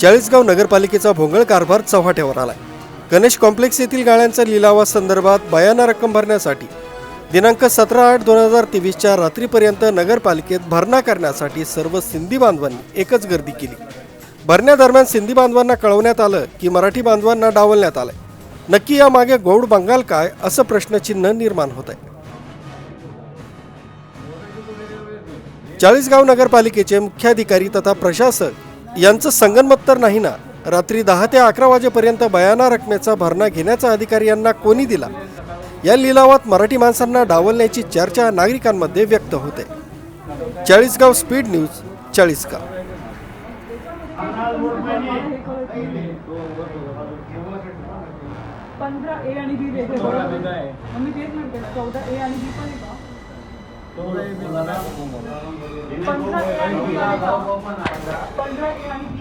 चाळीसगाव नगरपालिकेचा भोंगळ कारभार चव्हाट्यावर आलाय. गणेश कॉम्प्लेक्स येथील गाळ्यांच्या लिलावासंदर्भात बयाना रक्कम भरण्यासाठी दिनांक सतरा आठ दोन हजार तेवीसच्या रात्रीपर्यंत नगरपालिकेत भरणा करण्यासाठी सर्व सिंधी बांधवांनी एकच गर्दी केली. भरण्यादरम्यान सिंधी बांधवांना कळवण्यात आलं की मराठी बांधवांना डावलण्यात आलंय. नक्की यामागे गौड बंगाल काय असं प्रश्नचिन्ह निर्माण होत आहे चाळीसगाव नगरपालिकेचे मुख्याधिकारी तथा प्रशासक यांचं संगनमत तर नाही ना. रात्री दहा ते अकरा वाजेपर्यंत बयाना रकमेचा भरणा घेण्याचा अधिकार यांना कोणी दिला? या लिलावात मराठी माणसांना डावलण्याची चर्चा नागरिकांमध्ये व्यक्त होते. Chalisgaon speed news Chalisgaon. पंधरा ए